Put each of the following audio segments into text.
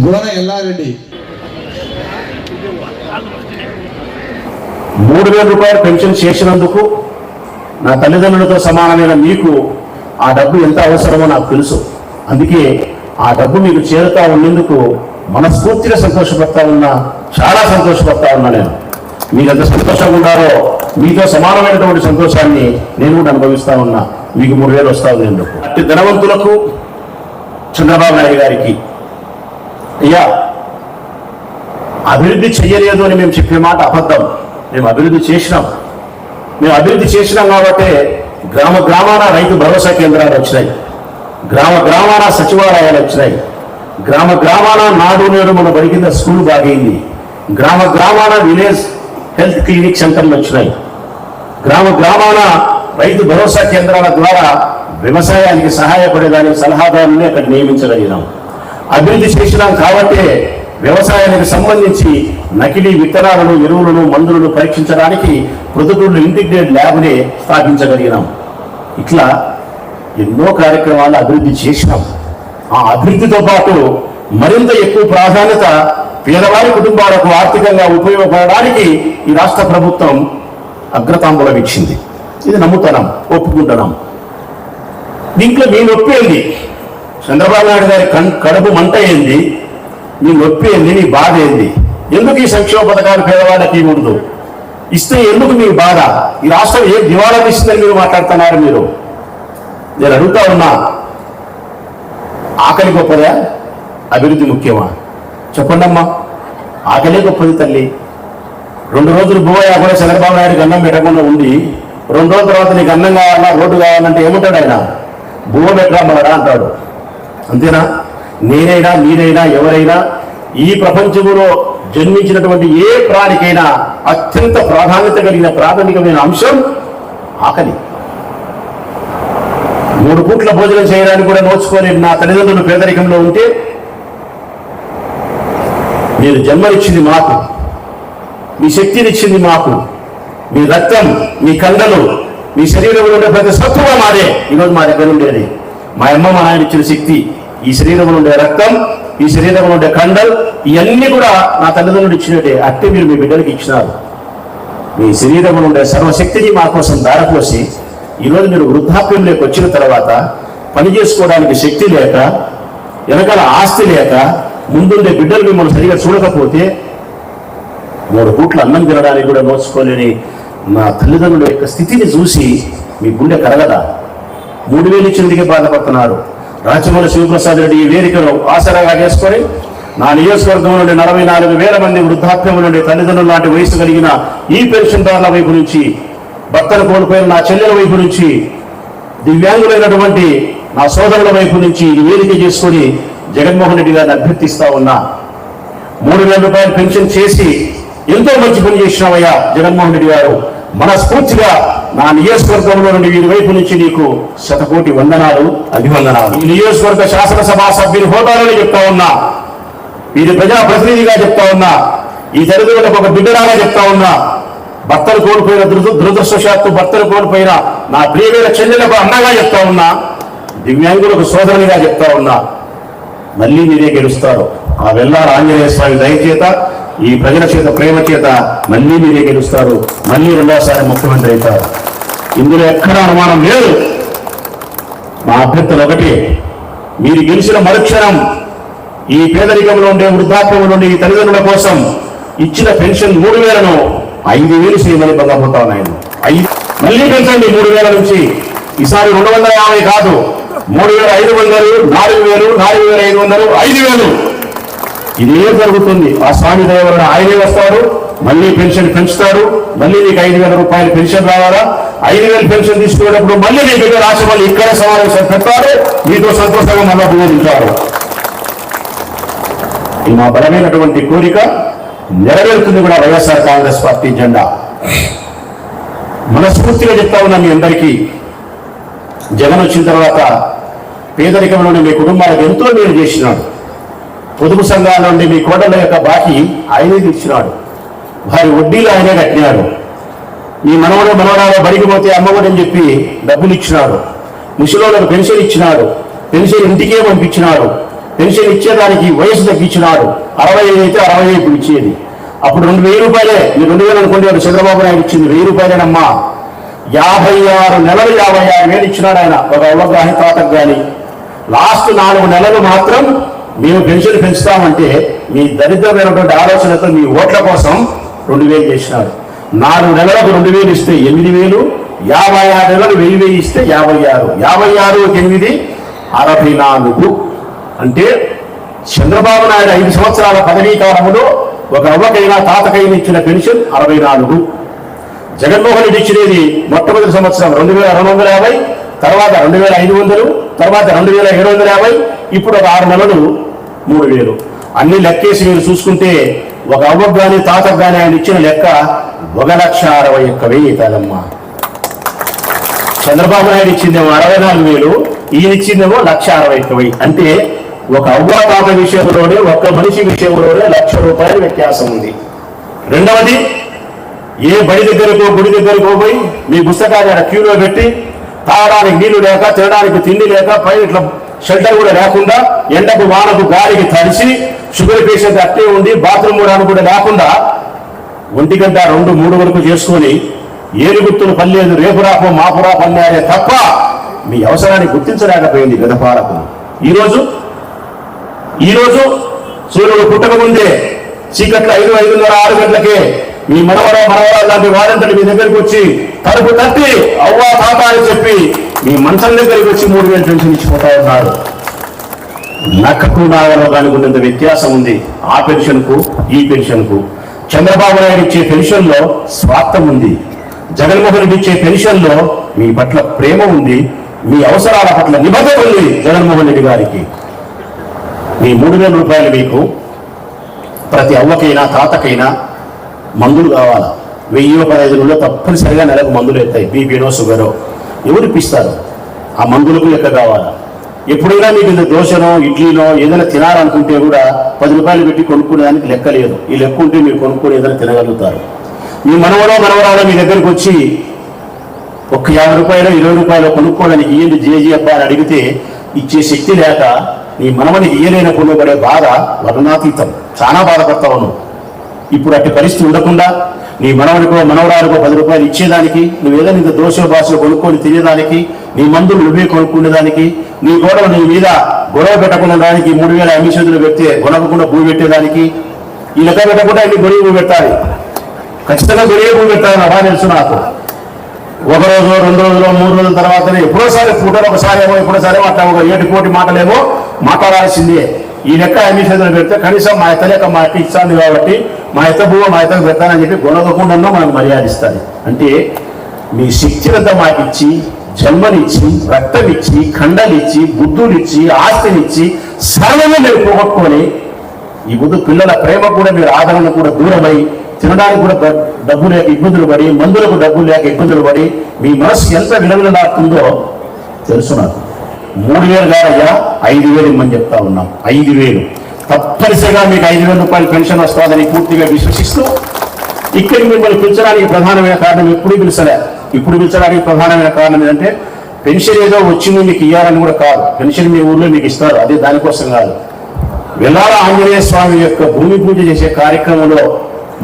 గోడ ఎల్లారెడ్డి. మూడు వేల రూపాయలు పెన్షన్ చేసినందుకు నా తల్లిదండ్రులతో సమానమైన మీకు ఆ డబ్బు ఎంత అవసరమో నాకు తెలుసు. అందుకే ఆ డబ్బు మీకు చేరుతా ఉన్నందుకు మనస్ఫూర్తిగా సంతోషపడతా ఉన్నా చాలా సంతోషపడతా ఉన్నా నేను. మీరు ఎంత సంతోషంగా ఉన్నారో మీతో సమానమైనటువంటి సంతోషాన్ని నేను కూడా అనుభవిస్తా ఉన్నా. మీకు మూడు వేలు వస్తా ఉంది ఎందుకు అట్టి ధనవంతులకు చంద్రబాబు నాయుడు గారికి అయ్యా అభివృద్ధి చెయ్యలేదు అని మేము చెప్పే మాట అబద్ధం. మేము అభివృద్ధి చేసినాం. మేము అభివృద్ధి చేసినాం కాబట్టి గ్రామ గ్రామాన రైతు భరోసా కేంద్రాలు వచ్చినాయి. గ్రామ గ్రామాన సచివాలయాలు వచ్చినాయి. గ్రామ గ్రామాన నాడు నేడు మన బడి కింద స్కూల్ బాగైంది. గ్రామ గ్రామాన విలేజ్ హెల్త్ క్లినిక్ సెంటర్లు వచ్చినాయి. గ్రామ గ్రామాన రైతు భరోసా కేంద్రాల ద్వారా వ్యవసాయానికి సహాయపడేదానికి సలహాదారుని అక్కడ నియమించగలిగినాం. అభివృద్ధి చేసినాం కాబట్టే వ్యవసాయానికి సంబంధించి నకిలీ విత్తనాలను ఎరువులను మందులను పరీక్షించడానికి ప్రొద్దుటూళ్ళు ఇంటిగ్రేట్ ల్యాబ్ని స్థాపించగలిగినాం. ఇట్లా ఎన్నో కార్యక్రమాలు అభివృద్ధి చేసినాం. ఆ అభివృద్ధితో పాటు మరింత ఎక్కువ ప్రాధాన్యత పేదవారి కుటుంబాలకు ఆర్థికంగా ఉపయోగపడడానికి ఈ రాష్ట్ర ప్రభుత్వం అగ్రతాంబూలం ఇచ్చింది. ఇది నమ్ముతున్నాం ఒప్పుకుంటున్నాం. దీంట్లో మేము ఒప్పేది చంద్రబాబు నాయుడు గారి కడుపు మంట ఏంది? నీ నొప్పి ఏంది? నీ బాధ ఏంది? ఎందుకు ఈ సంక్షేమ పథకాలు పేదవాళ్ళకి ఉండదు? ఇస్తే ఎందుకు మీ బాధ? ఈ రాష్ట్రం ఏ దివాళా తీసిందని మీరు మాట్లాడుతున్నారు మీరు? నేను అడుగుతా ఉన్నా. ఆకలి గొప్పదా? అభివృద్ధి ముఖ్యమా? చెప్పండి అమ్మా. ఆకలే గొప్పది తల్లి. రెండు రోజులు బోయా కూడా చంద్రబాబు నాయుడు అన్నం పెట్టకుండా ఉండి రెండు రోజుల తర్వాత నీకు అన్నం కావాలన్నా రోడ్డు కావాలంటే ఏముంటాడు ఆయన? బువ్వ పెట్టరా అంటాడు. అంతేనా? నేనైనా మీరైనా ఎవరైనా ఈ ప్రపంచంలో జన్మించినటువంటి ఏ ప్రాణికైనా అత్యంత ప్రాధాన్యత కలిగిన ప్రాథమికమైన అంశం ఆకలి. మూడు పూట్ల భోజనం చేయడానికి కూడా నోచుకోలేని నా తల్లిదండ్రులు పేదరికంలో ఉంటే మీరు జన్మనిచ్చింది మాకు మీ శక్తినిచ్చింది మాకు మీ రక్తం మీ కండలు మీ శరీరంలో ఉండే ప్రతి సత్తుగా మాదే. ఈరోజు మా దగ్గర ఉండేది. మా అమ్మ మా నాయన ఇచ్చిన శక్తి ఈ శరీరంలో ఉండే రక్తం ఈ శరీరంలో ఉండే కండలు ఇవన్నీ కూడా నా తల్లిదండ్రులు ఇచ్చినట్టే. అట్టే మీరు మీ బిడ్డలకి ఇచ్చినారు. మీ శరీరంలో ఉండే సర్వశక్తిని మా కోసం దారపోసి ఈరోజు మీరు వృద్ధాప్యంలోకి వచ్చిన తర్వాత పని చేసుకోవడానికి శక్తి లేక వెనకాల ఆస్తి లేక ముందుండే బిడ్డలు మిమ్మల్ని సరిగా చూడకపోతే మూడు పూట్ల అన్నం తినడానికి కూడా నోచుకోలేని నా తల్లిదండ్రుల యొక్క స్థితిని చూసి మీ గుండె కరగదా? మూడు వేలు ఇచ్చేందుకే బాధపడుతున్నారు. రాచమూల శివప్రసాద్ రెడ్డి ఈ వేదికను ఆసరాగా చేసుకొని నా నియోజకవర్గం నుండి నలభై నాలుగు వేల మంది వృద్ధాప్యం నుండి తల్లిదండ్రులు లాంటి వయసు కలిగిన ఈ పెన్షన్దారుల వైపు నుంచి భర్తను కోల్పోయిన నా చెల్లెల వైపు నుంచి దివ్యాంగులైనటువంటి నా సోదరుల వైపు నుంచి ఈ వేదిక చేసుకొని జగన్మోహన్ రెడ్డి గారిని అభ్యర్థిస్తా ఉన్నా. మూడు వేల రూపాయలు పెన్షన్ చేసి ఎంతో మంచి పని చేసినావయ్యా జగన్మోహన్ రెడ్డి గారు. మనస్ఫూర్తిగా నా నియోజకవర్గంలో నుండి వీరి వైపు నుంచి నీకు శతకోటి వందనాలు అభివందనాలు. ఈ నియోజకవర్గ శాసనసభ సభ్యుని హోదాలని చెప్తా ఉన్నా వీరి ప్రజా ప్రతినిధిగా చెప్తా ఉన్నా ఈ తల్లిదండ్రులకు ఒక బిడ్డరాగా చెప్తా ఉన్నా భర్తలు కోల్పోయిన దురద- దురదృష్టశాత్తు భర్తలు కోల్పోయిన నా ప్రియమైన చెల్లెలకు అన్నగా చెప్తా ఉన్నా దివ్యాంగులకు సోదరునిగా చెప్తా ఉన్నా మళ్ళీ మీరే గెలుస్తారు. ఆ వెళ్ళారు ఆంజనేయ స్వామి దయచేత ఈ ప్రజల చేత ప్రేమ చేత మళ్ళీ మీరే గెలుస్తారు. మళ్ళీ రెండోసారి ముఖ్యమంత్రి అవుతారు. ఇందులో ఎక్కడ అనుమానం లేదు. మా అభ్యర్థులు ఒకటి. మీరు గెలిచిన మరుక్షణం ఈ పేదరికంలో ఉండే వృద్ధాప్యంలో ఉండే ఈ తల్లిదండ్రుల కోసం ఇచ్చిన పెన్షన్ మూడు వేలను ఐదు వేలు చేయమని పొందబోతా ఉన్నాయి ఐదు మళ్ళీ పెంచండి మూడు వేల నుంచి. ఈసారి రెండు వందల యాభై కాదు. మూడు వేల ఐదు వందలు నాలుగు వేలు నాలుగు వేల ఐదు వందలు ఐదు వేలు. ఇదే జరుగుతుంది. ఆ స్వామి దయవలన ఆయనే వస్తాడు మళ్ళీ పెన్షన్ పెంచుతాడు మళ్ళీ నీకు ఐదు వేల రూపాయలు పెన్షన్ రావాలా? ఐదు వేలు పెన్షన్ తీసుకునేటప్పుడు మళ్ళీ నీ బిడ్డ రాసి మళ్ళీ ఇక్కడే సమావేశం పెడతారు మీతో సంతోషంగా మళ్ళీ ఉపయోగించారు ఈ మా బలమైనటువంటి కోరిక నెరవేరుతుంది కూడా వైఎస్ఆర్ కాంగ్రెస్ పార్టీ జెండా. మనస్ఫూర్తిగా చెప్తా ఉన్నా మీ అందరికీ. జగన్ వచ్చిన తర్వాత పేదరికంలోని మీ కుటుంబాలకు ఎంతో మేలు చేసినాడు. పొదుపు సంఘాల నుండి మీ కోడల యొక్క బాకీ ఆయనే తీర్చినాడు. వారి వడ్డీలు ఆయనే కట్టినాడు. మీ మనవడు మనవరాలు బడికి పోతే అమ్మఒడి అని చెప్పి డబ్బులు ఇచ్చినాడు. ముసలోళ్ళకు పెన్షన్ ఇచ్చినాడు. పెన్షన్ ఇంటికే పంపించినాడు. పెన్షన్ ఇచ్చేదానికి వయసు తగ్గించినాడు. అరవై ఐదు అయితే అరవై ఐదు ఇచ్చేది. అప్పుడు రెండు వెయ్యి రూపాయలే మీరు రెండు వేలు అనుకోండి వాడు చంద్రబాబు నాయుడు ఇచ్చింది వెయ్యి రూపాయలేనమ్మా. యాభై ఆరు నెలలు యాభై ఆరు వేలు ఇచ్చినాడు ఆయన. ఒక అవగాహన తాతకు కానీ లాస్ట్ నాలుగు నెలలు మాత్రం మేము పెన్షన్ పెంచుతామంటే మీ దరిద్రమైనటువంటి ఆలోచనతో మీ ఓట్ల కోసం రెండు వేలు చేసినారు. నాలుగు నెలలకు రెండు వేలు ఇస్తే ఎనిమిది వేలు యాభై ఆరు నెలలు వెయ్యి వెయ్యి ఇస్తే యాభై ఆరు. యాభై ఆరు ఎనిమిది అరవై నాలుగు. అంటే చంద్రబాబు నాయుడు ఐదు సంవత్సరాల పదవీ కాలంలో ఒక అవ్వకైనా తాతకైనా ఇచ్చిన పెన్షన్ అరవై నాలుగు. జగన్మోహన్ రెడ్డి ఇచ్చినది మొట్టమొదటి సంవత్సరం రెండు వేల రెండు వందల యాభై తర్వాత రెండు వేల ఐదు వందలు తర్వాత రెండు వేల ఏడు వందల యాభై ఇప్పుడు ఒక ఆరు నెలలు మూడు వేలు. అన్ని లెక్కేసి మీరు చూసుకుంటే ఒక అవ్వకు కానీ తాతకు కానీ ఆయన ఇచ్చిన లెక్క ఒక లక్ష అరవై ఒక్క వెయ్యి కాదమ్మా చంద్రబాబు నాయుడు ఇచ్చిందేమో అరవై నాలుగు వేలు ఈయన ఇచ్చిందేమో లక్ష అరవై ఒక్క వెయ్యి అంటే ఒక అవ్వ తాత విషయంలోనే ఒక్క మనిషి విషయంలోనే లక్ష రూపాయల వ్యత్యాసం ఉంది. రెండవది ఏ బడి దగ్గరకో గుడి దగ్గరకో పోయి మీ పుస్తకాన్ని అక్కడ క్యూలో పెట్టి తాగడానికి నీళ్ళు లేక తినడానికి తిండి లేక పైన ఇట్లా షెల్టర్ కూడా లేకుండా ఎండకు వానకు గాలికి తడిసి షుగర్ పేషెంట్ అట్టే ఉండి బాత్రూమ్ కూడా కూడా లేకుండా ఒంటి గంట రెండు మూడు వరకు చేసుకొని ఏనుగుత్తులు పనిలేదు రేపు రాపో మాపు రాపో తప్ప మీ అవసరాన్ని గుర్తించలేకపోయింది గత పాలకులు ఈరోజు ఈరోజు సూర్యుడు పుట్టకముందే చీకట్ల ఐదు ఐదున్నర ఆరు గంటలకే మీ మనవర మనవర లాంటి వారంతటి మీ దగ్గరికి వచ్చి తలుపు తట్టి అవ్వా తాత అని చెప్పి మీ మంచం దగ్గరికి వచ్చి మూడు వేలు పెన్షన్ ఇచ్చిపోతా ఉన్నారు. నక్కకు నాగలో దానికి ఉన్నంత వ్యత్యాసం ఉంది. ఆ పెన్షన్కు ఈ పెన్షన్కు చంద్రబాబు నాయుడు ఇచ్చే పెన్షన్లో స్వార్థం ఉంది. జగన్మోహన్ రెడ్డి ఇచ్చే పెన్షన్లో మీ పట్ల ప్రేమ ఉంది. మీ అవసరాల పట్ల నిబద్ధత ఉంది జగన్మోహన్ రెడ్డి గారికి. మీ మూడు వేల రూపాయలు మీకు ప్రతి అవ్వకైనా తాతకైనా మందులు కావాలా? వెయ్యి పదహైదు రోజుల్లో తప్పనిసరిగా నెలకు మందులు ఎత్తాయి. బీపీనో షుగరో. ఎవరు ఇప్పిస్తారు ఆ మందులకు లెక్క కావాలా? ఎప్పుడైనా మీకు ఇంత దోశనో ఇడ్లీనో ఏదైనా తినాలనుకుంటే కూడా పది రూపాయలు పెట్టి కొనుక్కునేదానికి లెక్క లేదు. ఈ లెక్క ఉంటే మీరు కొనుక్కొని ఏదైనా తినగలుగుతారు. మీ మనవడో మనవరాడో మీ దగ్గరికి వచ్చి ఒక్క యాభై రూపాయలు ఇరవై రూపాయలు కొనుక్కోవడానికి ఇయ్యండి జేజీ అబ్బా అని అడిగితే ఇచ్చే శక్తి లేక నీ మనవనికి ఇయ్యలేనప్పుడు పడే బాధ వర్ణాతీతం. చాలా బాధపడతావు నువ్వు. ఇప్పుడు అట్టి పరిస్థితి ఉండకుండా నీ మనవడికో మనవరానికో పది రూపాయలు ఇచ్చేదానికి నువ్వు ఏదైనా ఇంత దోశ భాషలో కొనుక్కొని తినేదానికి నీ మందులు నువ్వే కొనుక్కునేదానికి నీ గొడవ నీ మీద గొడవ పెట్టకుండా దానికి మూడు వేల అమిషదులు పెడితే గొడవకుండా భూమి పెట్టేదానికి ఈ లెక్క పెట్టకుండా ఇన్ని గొడవ భూ పెట్టాలి? ఖచ్చితంగా గొడవ భూమి పెట్టాలని నా తెలుసు నాకు. ఒక రోజు రెండు రోజులు మూడు రోజుల తర్వాత ఎప్పుడోసారి ఫోటోలు ఒకసారి ఏమో ఎప్పుడోసారి అట్లా ఒక ఏడు కోటి మాటలేమో మాట్లాడాల్సిందే. ఈ లెక్క అన్ని పెడితే కనీసం మా ఇత్త మా ఇచ్చాను కాబట్టి మా ఇత్త భూమ మా ఇతను పెడతానని చెప్పి గొడవకుండా మనకు మర్యాద ఇస్తుంది అంటే మీ శక్తినంతా మాకిచ్చి జన్మనిచ్చి రక్తమిచ్చి ఖండనిచ్చి బుద్ధులిచ్చి ఆస్తినిచ్చి సర్వమే మీరు పోగొట్టుకొని ఈ బుద్ధు పిల్లల ప్రేమ కూడా మీరు ఆదరణ కూడా దూరమై తినడానికి కూడా డబ్బు లేక ఇబ్బందులు పడి మందులకు డబ్బులు లేక ఇబ్బందులు పడి మీ మనసు ఎంత విలవిలలాడుతుందో తెలుసు నాకు. మూడు వేలు కాదయ్యా ఐదు వేలు ఇమ్మని చెప్తా ఉన్నాం. ఐదు వేలు. తప్పనిసరిగా మీకు ఐదు వేల రూపాయలు పెన్షన్ వస్తుందని పూర్తిగా విశ్వసిస్తూ ఇక్కడ మిమ్మల్ని పిలిచడానికి ప్రధానమైన కారణం ఎప్పుడు పిలిచలే. ఇప్పుడు పిలిచడానికి ప్రధానమైన కారణం ఏంటంటే పెన్షన్ ఏదో వచ్చింది మీకు ఇవ్వాలని కూడా కాదు. పెన్షన్ మీ ఊర్లో మీకు ఇస్తారు. అదే దానికోసం కాదు. వెల్లాల ఆంజనేయ స్వామి యొక్క భూమి పూజ చేసే కార్యక్రమంలో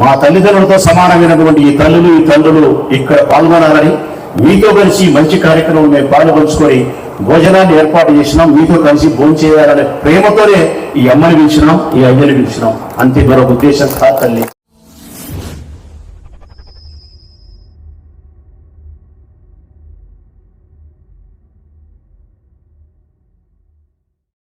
మా తల్లిదండ్రులతో సమానమైనటువంటి ఈ తల్లులు ఈ తండ్రులు ఇక్కడ పాల్గొనాలని మీతో కలిసి మంచి కార్యక్రమం మేము పాల్గొంచుకొని భోజనాన్ని ఏర్పాటు చేసినాం. మీతో కలిసి భోజనం చేయాలనే ప్రేమతోనే ఈ అమ్మని పిలిచినాం ఈ అయ్యని పిలిచినాం. అంతే మరొక ఉద్దేశం కాదు తల్లి.